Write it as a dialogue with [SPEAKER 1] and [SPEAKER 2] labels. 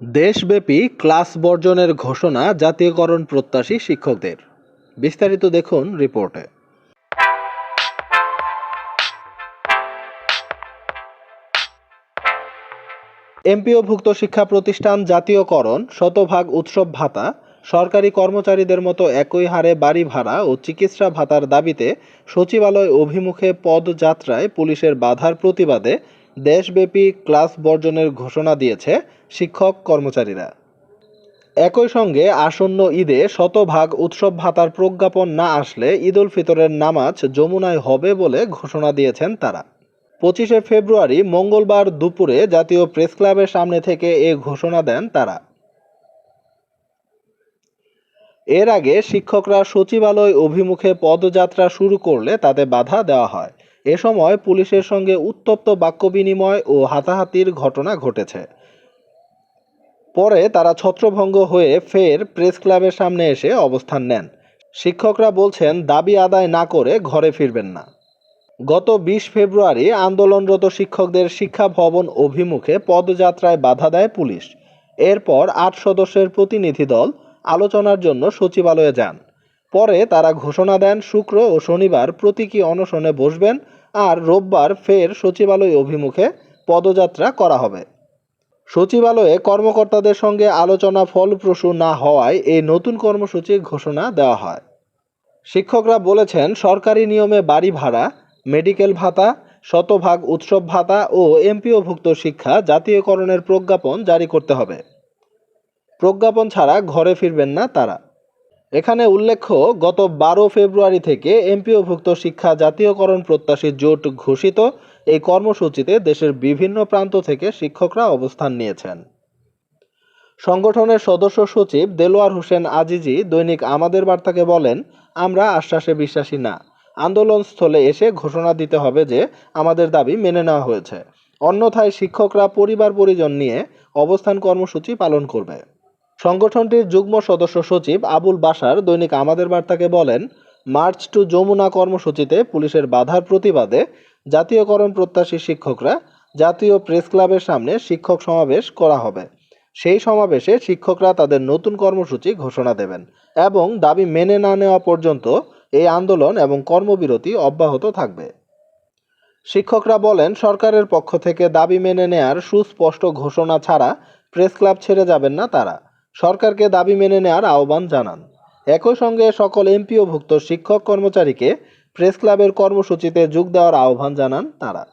[SPEAKER 1] দেশব্যাপী ক্লাস বর্জনের ঘোষণা জাতীয়করণ প্রত্যাশী শিক্ষকদের। বিস্তারিত দেখুন রিপোর্টে। এমপিওভুক্ত শিক্ষা প্রতিষ্ঠান জাতীয়করণ শতভাগ উৎসব ভাতা, সরকারি কর্মচারীদের মতো একই হারে বাড়ি ভাড়া ও চিকিৎসা ভাতার দাবিতে সচিবালয় অভিমুখে পদযাত্রায় পুলিশের বাধার প্রতিবাদে দেশব্যাপী ক্লাস বর্জনের ঘোষণা দিয়েছে শিক্ষক কর্মচারীরা। একই সঙ্গে আসন্ন ঈদে শতভাগ উৎসব ভাতার প্রজ্ঞাপন না আসলে ঈদ উল ফিতরের নামাজ যমুনায় হবে বলে ঘোষণা দিয়েছেন তারা। পঁচিশে ফেব্রুয়ারি মঙ্গলবার দুপুরে জাতীয় প্রেস ক্লাবের সামনে থেকে এ ঘোষণা দেন তারা। এর আগে শিক্ষকরা সচিবালয় অভিমুখে পদযাত্রা শুরু করলে তাতে বাধা দেওয়া হয়। এ সময় পুলিশের সঙ্গে উত্তপ্ত বাক্য বিনিময় ও হাতাহাতির ঘটনা ঘটেছে। পরে তারা ছত্রভঙ্গ হয়ে ফের প্রেস ক্লাবের সামনে এসে অবস্থান নেন। শিক্ষকরা বলছেন, দাবি আদায় না করে ঘরে ফিরবেন না। গত বিশ ফেব্রুয়ারি আন্দোলনরত শিক্ষকদের শিক্ষা ভবন অভিমুখে পদযাত্রায় বাধা দেয় পুলিশ। এরপর আট সদস্যের প্রতিনিধি দল আলোচনার জন্য সচিবালয়ে যান। পরে তারা ঘোষণা দেন, শুক্র ও শনিবার প্রতীকী অনশনে বসবেন আর রোববার ফের সচিবালয় অভিমুখে পদযাত্রা করা হবে। সচিবালয়ে কর্মকর্তাদের সঙ্গে আলোচনা ফলপ্রসূ না হওয়ায় এই নতুন কর্মসূচি ঘোষণা দেওয়া হয়। শিক্ষকরা বলেছেন, সরকারি নিয়মে বাড়ি ভাড়া, মেডিকেল ভাতা, শতভাগ উৎসব ভাতা ও এমপিওভুক্ত শিক্ষা জাতীয়করণের প্রজ্ঞাপন জারি করতে হবে। প্রজ্ঞাপন ছাড়া ঘরে ফিরবেন না তারা। এখানে উল্লেখ্য, গত বারো ফেব্রুয়ারি থেকে এমপিওভুক্ত শিক্ষা জাতীয়করণ প্রত্যাশী জোট ঘোষিত। এই কর্মসূচিতে দেশের বিভিন্ন প্রান্ত থেকে শিক্ষকরা অবস্থান নিয়েছেন। সংগঠনের সদস্য সচিব দেলোয়ার হোসেন আজিজি দৈনিক আমাদের বার্তাকে বলেন, আমরা আশ্বাসে বিশ্বাসী না। আন্দোলন স্থলে এসে ঘোষণা দিতে হবে যে আমাদের দাবি মেনে নেওয়া হয়েছে। অন্যথায় শিক্ষকরা পরিবার পরিজন নিয়ে অবস্থান কর্মসূচি পালন করবে। সংগঠনটির যুগ্ম সদস্য সচিব আবুল বাসার দৈনিক আমাদের বার্তাকে বলেন, মার্চ টু যমুনা কর্মসূচিতে পুলিশের বাধার প্রতিবাদে জাতীয়করণ প্রত্যাশী শিক্ষকরা জাতীয় প্রেস ক্লাবের সামনে শিক্ষক সমাবেশ করা হবে। সেই সমাবেশে শিক্ষকরা তাদের নতুন কর্মসূচি ঘোষণা দেবেন এবং দাবি মেনে না নেওয়া পর্যন্ত এই আন্দোলন এবং কর্মবিরতি অব্যাহত থাকবে। শিক্ষকরা বলেন, সরকারের পক্ষ থেকে দাবি মেনে নেয়ার সুস্পষ্ট ঘোষণা ছাড়া প্রেস ক্লাব ছেড়ে যাবেন না তারা। সরকারকে দাবি মেনে নেওয়ার আহ্বান জানান। একই সঙ্গে সকল এমপিওভুক্ত শিক্ষক কর্মচারীকে প্রেসক্লাবের কর্মসূচিতে যোগ দেওয়ার আহ্বান জানান তারা।